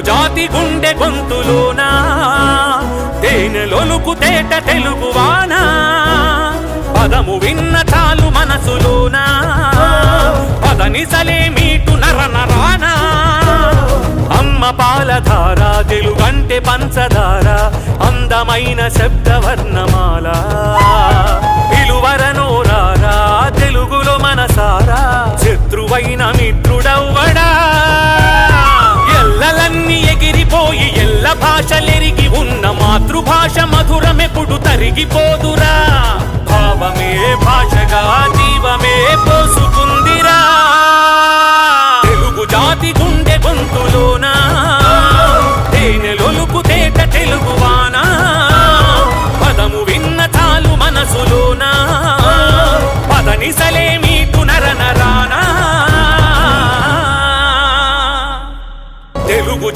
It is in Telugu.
జాతి గుండె గొంతులోనా? తేనెలొలుకు తేట తెలుగువానా పదము విన్న చాలు మనసులోనా? పదనిసలే మీటు నర నరానా? అమ్మ పాలధార తెలుగంటే పంచదార అందమైన శబ్దవర్ణమాల. పిలువరనోరారా తెలుగులో మనసారా శత్రువైన మిత్ర పోదురా భావమే భాషగా జీవమే పోసుకుందిరా. తెలుగు జాతి గుండె గొంతులోనా? తేనెలొలుపు తేట తెలుగువానా పదము విన్న చాలు మనసులోనా? పదనిసలే మీకు నర నరానా తెలుగు